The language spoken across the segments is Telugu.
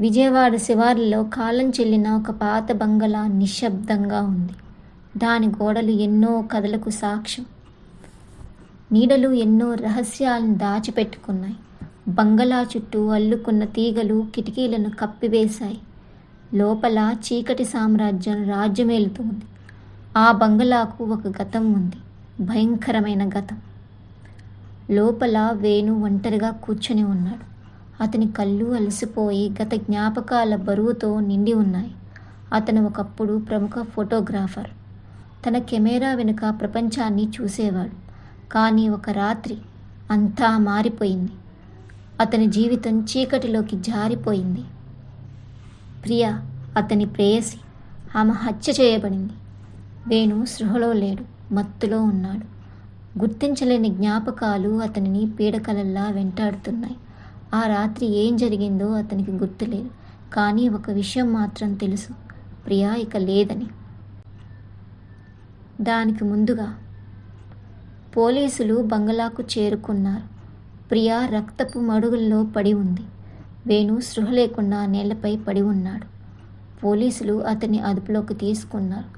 విజయవాడ శివార్లలో కాలం చెల్లిన ఒక పాత బంగళా నిశ్శబ్దంగా ఉంది. దాని గోడలు ఎన్నో కథలకు సాక్ష్యం. నీడలు ఎన్నో రహస్యాలను దాచిపెట్టుకున్నాయి. బంగళా చుట్టూ అల్లుకున్న తీగలు కిటికీలను కప్పివేశాయి. లోపల చీకటి సామ్రాజ్యం రాజ్యమేలుతోంది. ఆ బంగళాకు ఒక గతం ఉంది. భయంకరమైన గతం. లోపల వేణు ఒంటరిగా కూర్చొని ఉన్నాడు. అతని కళ్ళు అలసిపోయి గత జ్ఞాపకాల బరువుతో నిండి ఉన్నాయి. అతను ఒకప్పుడు ప్రముఖ ఫోటోగ్రాఫర్. తన కెమెరా వెనుక ప్రపంచాన్ని చూసేవాడు. కానీ ఒక రాత్రి అంతా మారిపోయింది. అతని జీవితం చీకటిలోకి జారిపోయింది. ప్రియ అతని ప్రేయసి ఆమె హత్య చేయబడింది. వేణు సృహలో లేడు మత్తులో ఉన్నాడు. గుర్తించలేని జ్ఞాపకాలు అతనిని పీడకలల్లా వెంటాడుతున్నాయి. ఆ రాత్రి ఏం జరిగిందో అతనికి గుర్తులేదు. కానీ ఒక విషయం మాత్రం తెలుసు. ప్రియా ఇక లేదని. దానికి ముందుగా పోలీసులు బంగళాకు చేరుకున్నారు. ప్రియా రక్తపు మడుగుల్లో పడి ఉంది. వేణు సృహ లేకుండా నేలపై పడి ఉన్నాడు. పోలీసులు అతన్ని అదుపులోకి తీసుకున్నారు.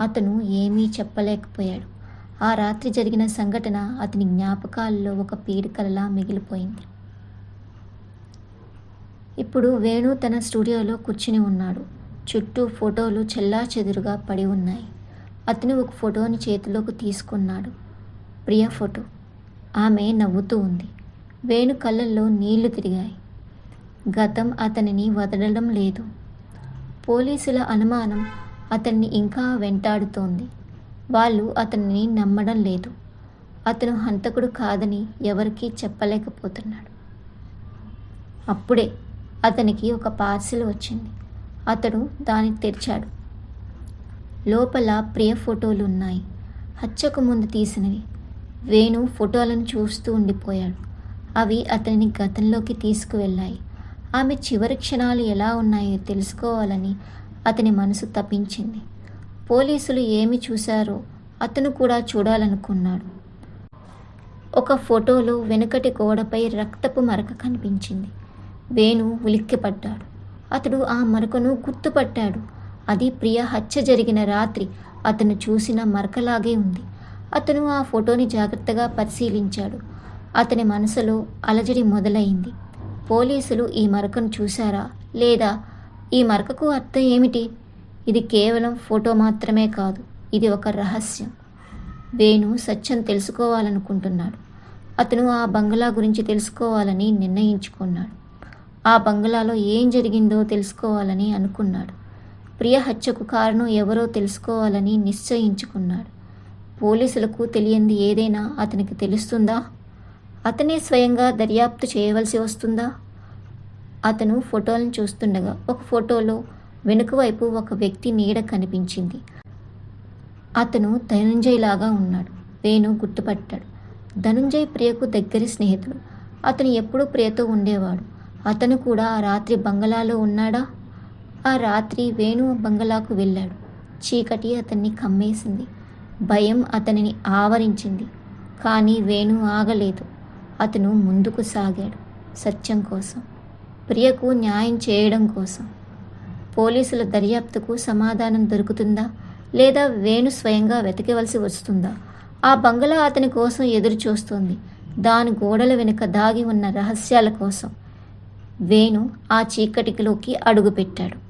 అతను ఏమీ చెప్పలేకపోయాడు. ఆ రాత్రి జరిగిన సంఘటన అతని జ్ఞాపకాల్లో ఒక పీడికలలా మిగిలిపోయింది. ఇప్పుడు వేణు తన స్టూడియోలో కూర్చుని ఉన్నాడు. చుట్టూ ఫోటోలు చెల్లా చెదురుగా పడి ఉన్నాయి. అతను ఒక ఫోటోని చేతిలోకి తీసుకున్నాడు. ప్రియ ఫోటో. ఆమె నవ్వుతూ ఉంది. వేణు కళ్ళల్లో నీళ్ళు తిరిగాయి. గతం అతనిని వదలడం లేదు. పోలీసుల అనుమానం అతన్ని ఇంకా వెంటాడుతోంది. వాళ్ళు అతనిని నమ్మడం లేదు. అతను హంతకుడు కాదని ఎవరికీ చెప్పలేకపోతున్నాడు. అప్పుడే అతనికి ఒక పార్సిల్ వచ్చింది. అతడు దాన్ని తెరిచాడు. లోపల ప్రియ ఫోటోలు ఉన్నాయి. హత్యకు ముందు తీసినవి. వేణు ఫోటోలను చూస్తూ ఉండిపోయాడు. అవి అతనిని గతంలోకి తీసుకువెళ్ళాయి. ఆమె చివరి క్షణాలు ఎలా ఉన్నాయో తెలుసుకోవాలని అతని మనసు తప్పించింది. పోలీసులు ఏమి చూశారో అతను కూడా చూడాలనుకున్నాడు. ఒక ఫోటోలో వెనుకటి గోడపై రక్తపు మరక కనిపించింది. వేణు ఉలిక్కిపడ్డాడు. అతడు ఆ మరకను గుర్తుపట్టాడు. అది ప్రియ హత్య జరిగిన రాత్రి. అతను చూసిన మరకలాగే ఉంది. అతను ఆ ఫోటోని జాగ్రత్తగా పరిశీలించాడు. అతని మనసులో అలజడి మొదలైంది. పోలీసులు ఈ మరకను చూశారా? లేదా? ఈ మరకకు అర్థం ఏమిటి? ఇది కేవలం ఫోటో మాత్రమే కాదు. ఇది ఒక రహస్యం. వేణు సత్యం తెలుసుకోవాలనుకుంటున్నాడు. అతను ఆ బంగ్లా గురించి తెలుసుకోవాలని నిర్ణయించుకున్నాడు. ఆ బంగ్లాలో ఏం జరిగిందో తెలుసుకోవాలని అనుకున్నాడు. ప్రియ హత్యకు కారణం ఎవరో తెలుసుకోవాలని నిశ్చయించుకున్నాడు. పోలీసులకు తెలియంది ఏదైనా అతనికి తెలుస్తుందా? అతనే స్వయంగా దర్యాప్తు చేయవలసి వస్తుందా? అతను ఫోటోలను చూస్తుండగా ఒక ఫోటోలో వెనుక వైపు ఒక వ్యక్తి నీడ కనిపించింది. అతను ధనుంజయ్ లాగా ఉన్నాడు. వేణు గుర్తుపట్టాడు. ధనుంజయ్ ప్రియకు దగ్గరి స్నేహితుడు. అతను ఎప్పుడూ ప్రియతో ఉండేవాడు. అతను కూడా ఆ రాత్రి బంగళాలో ఉన్నాడా? ఆ రాత్రి వేణు బంగళాకు వెళ్ళాడు. చీకటి అతన్ని కమ్మేసింది. భయం అతనిని ఆవరించింది. కానీ వేణు ఆగలేదు. అతను ముందుకు సాగాడు సత్యం కోసం ప్రియకు న్యాయం చేయడం కోసం. పోలీసుల దర్యాప్తుకు సమాధానం దొరుకుతుందా? లేదా వేణు స్వయంగా వెతకవలసి వస్తుందా? ఆ బంగళా అతని కోసం ఎదురు చూస్తోంది దాని గోడల వెనుక దాగి ఉన్న రహస్యాల కోసం. వేణు ఆ చీకటిలోకి అడుగుపెట్టాడు.